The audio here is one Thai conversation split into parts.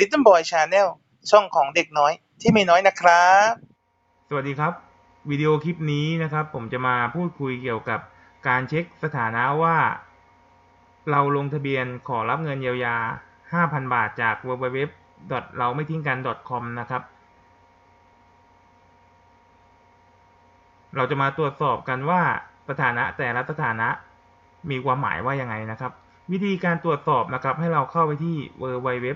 Little Boy Channel ช่องของเด็กน้อยที่ไม่น้อยนะครับ สวัสดีครับ วิดีโอคลิปนี้นะครับ ผมจะมาพูดคุยเกี่ยวกับการเช็คสถานะว่า เราลงทะเบียนขอรับเงินเยียวยา 5,000 บาทจาก www เราไม่ทิ้งกัน .com นะครับเราจะมาตรวจสอบกันว่าสถานะแต่ละสถานะมีความหมายว่ายังไงนะครับ วิธีการตรวจสอบนะครับ ให้เราเข้าไปที่ www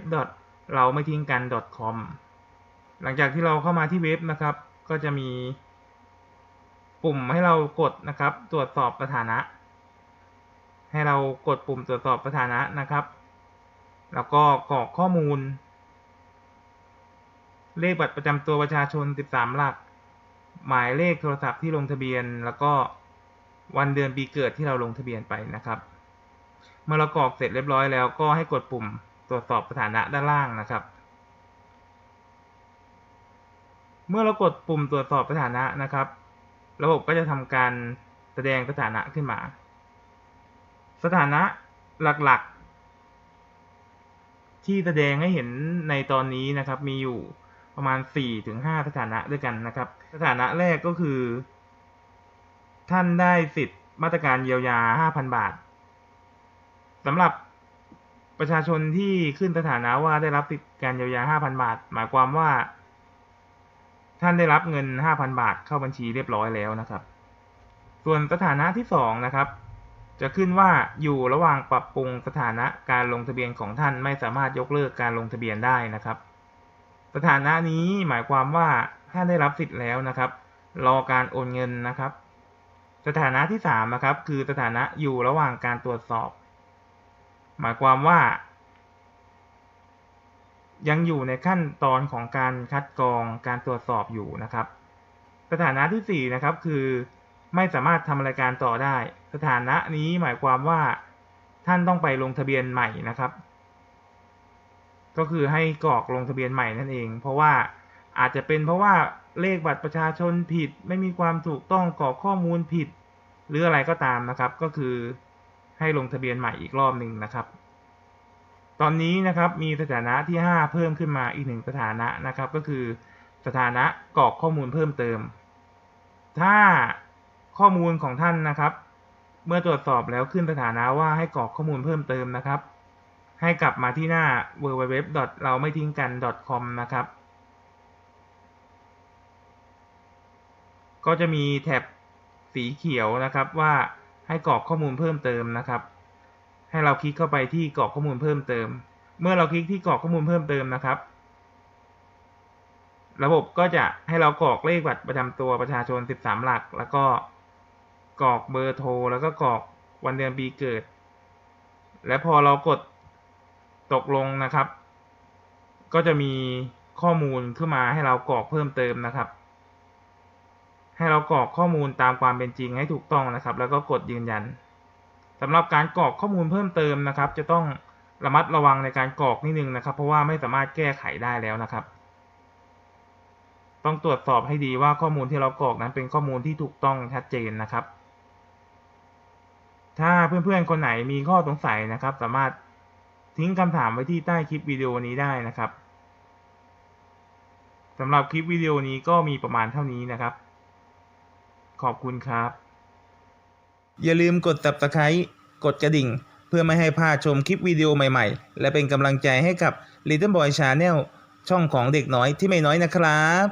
เราไม่ทิ้งกัน .com หลังจากที่เราเข้ามาที่เว็บนะครับ ก็จะมีปุ่มให้เรากดนะครับ ตรวจสอบสถานะ ให้เรากดปุ่มตรวจสอบสถานะนะครับ แล้วก็กรอกข้อมูล เลขบัตรประจำตัวประชาชน 13 หลัก หมายเลขโทรศัพท์ที่ลงทะเบียน แล้วก็วันเดือนปีเกิดที่เราลงทะเบียนไปนะครับ เมื่อเรากรอกเสร็จเรียบร้อยแล้วก็ให้กดปุ่ม ตรวจสอบสถานะด้านล่างนะครับ เมื่อเรากดปุ่มตรวจสอบสถานะนะครับ ระบบก็จะทำการแสดงสถานะขึ้นมา สถานะหลักๆ ที่แสดงให้เห็นในตอนนี้นะครับ มีอยู่ประมาณ 4-5 สถานะด้วยกันนะครับ สถานะแรกก็คือ ท่านได้สิทธิ์มาตรการเยียวยา 5,000 บาทสำหรับ ประชาชนที่ขึ้นสถานะว่าได้รับสิทธิการเยียวยา5,000บาท หมายความว่า ท่านได้รับเงิน5,000บาทเข้าบัญชีเรียบร้อยแล้วนะครับ ส่วนสถานะที่2นะครับ จะขึ้นว่าอยู่ระหว่างปรับปรุงสถานะการลงทะเบียนของท่านไม่สามารถยกเลิกการลงทะเบียนได้นะครับ สถานะนี้หมายความว่าท่านได้รับสิทธิ์แล้วนะครับ รอการโอนเงินนะครับ สถานะที่3นะครับคือสถานะอยู่ระหว่างการตรวจสอบ หมายความว่า ยังอยู่ในขั้นตอนของการคัดกรองการตรวจสอบอยู่นะครับ สถานะที่4นะครับคือไม่สามารถทำรายการต่อได้ สถานะนี้หมายความว่าท่านต้องไปลงทะเบียนใหม่นะครับ ก็คือให้กรอกลงทะเบียนใหม่นั่นเอง เพราะว่าอาจจะเป็นเพราะว่าเลขบัตรประชาชนผิด ไม่มีความถูกต้องกรอกข้อมูลผิด หรืออะไรก็ตามนะครับ ก็คือ ให้ลงทะเบียนใหม่อีกรอบหนึ่งนะครับ ตอนนี้นะครับมีสถานะที่ 5 เพิ่มขึ้นมาอีกหนึ่งสถานะนะครับ ก็คือสถานะกรอกข้อมูลเพิ่มเติม ถ้าข้อมูลของท่านนะครับ เมื่อตรวจสอบแล้วขึ้นสถานะว่าให้กรอกข้อมูลเพิ่มเติมนะครับ ให้กลับมาที่หน้า www เราไม่ทิ้งกัน .com นะครับ ก็จะมีแท็บสีเขียวนะครับว่า ให้กรอกข้อมูลเพิ่มเติมนะครับ ให้เราคลิกเข้าไปที่กรอกข้อมูลเพิ่มเติม เมื่อเราคลิกที่กรอกข้อมูลเพิ่มเติมนะครับ ระบบก็จะให้เรากรอกเลขบัตรประจำตัวประชาชน 13 หลัก แล้วก็กรอกเบอร์โทร แล้วก็กรอกวันเดือนปีเกิด และพอเรากดตกลงนะครับ ก็จะมีข้อมูลขึ้นมาให้เรากรอกเพิ่มเติมนะครับ ให้เรากรอกข้อมูลตามความเป็นจริงให้ถูกต้องนะครับ แล้วก็กดยืนยันสำหรับการกรอกข้อมูลเพิ่มเติมนะครับ จะต้องระมัดระวังในการกรอกนิดนึงนะครับ เพราะว่าไม่สามารถแก้ไขได้แล้วนะครับ ต้องตรวจสอบให้ดีว่าข้อมูลที่เรากรอกนั้นเป็นข้อมูลที่ถูกต้องชัดเจนนะครับ ถ้าเพื่อนๆคนไหนมีข้อสงสัยนะครับ สามารถทิ้งคำถามไว้ที่ใต้คลิปวิดีโอนี้ได้นะครับสำหรับคลิปวิดีโอนี้ก็มีประมาณเท่านี้นะครับ ขอบคุณครับ อย่าลืมกด subscribe กดกระดิ่ง เพื่อไม่ให้พลาดชมคลิปวิดีโอใหม่ๆ และเป็นกำลังใจให้กับ Little Boy Channel ช่องของเด็กน้อยที่ไม่น้อยนะครับ